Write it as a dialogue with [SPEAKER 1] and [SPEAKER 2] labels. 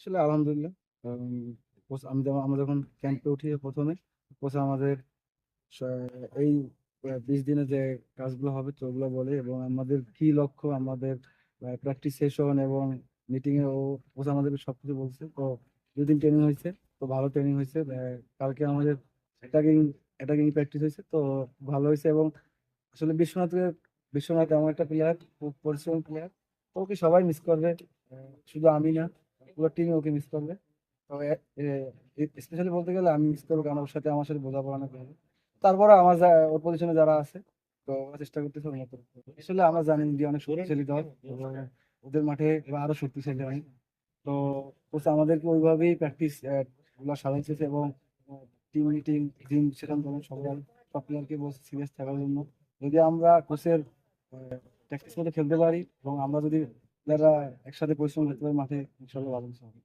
[SPEAKER 1] আসলে আলহামদুলিল্লাহ। কোচ আমি যেমন আমরা যখন ক্যাম্পে উঠি প্রথমে, কোচ আমাদের এই বিশ দিনে যে কাজগুলো হবে, তো ওগুলো বলে এবং আমাদের কি লক্ষ্য, আমাদের প্র্যাকটিস সেশন এবং মিটিং এ ও কোচ আমাদের সবকিছু বলছে। তো দুদিন ট্রেনিং হয়েছে, তো ভালো ট্রেনিং হয়েছে। কালকে আমাদের অ্যাটাকিং অ্যাটাকিং প্র্যাকটিস হয়েছে, তো ভালো হয়েছে এবং আসলে বিশ্বনাথের বিশ্বনাথ এমন একটা প্লেয়ার খুব পরিশ্রমী প্লেয়ার তো ওকে সবাই মিস করবে শুধু আমি না। পুরো টিমে ওকে মিস করবে। তবে স্পেশালি বলতে গেলে আমি মিস করব কারণ ওর সাথে আমার সাথে বোঝাপড়া না করবে তারপরে আমার ওর পজিশনে যারা আছে, তো ওরা চেষ্টা করতেছে মতো। আসলে আমরা জানি ইন্ডিয়া অনেক শক্তিশালী দল ওদের মাঠে এরা আরও শক্তিশালী হয়। তো, কোচ আমাদেরকে ওইভাবেই প্র্যাকটিসগুলো সাজাইছে এবং টিম মিটিং জিম সেখান করেন সবাই সব প্লেয়ারকে বলছে সিরিয়াস থাকার জন্য। যদি আমরা কোচের প্র্যাকটিস মতো খেলতে পারি, এবং আমরা যদি যারা একসাথে পরিশ্রম করতে পারে মাঠে ইনশাল্লাহ ভালো হবে।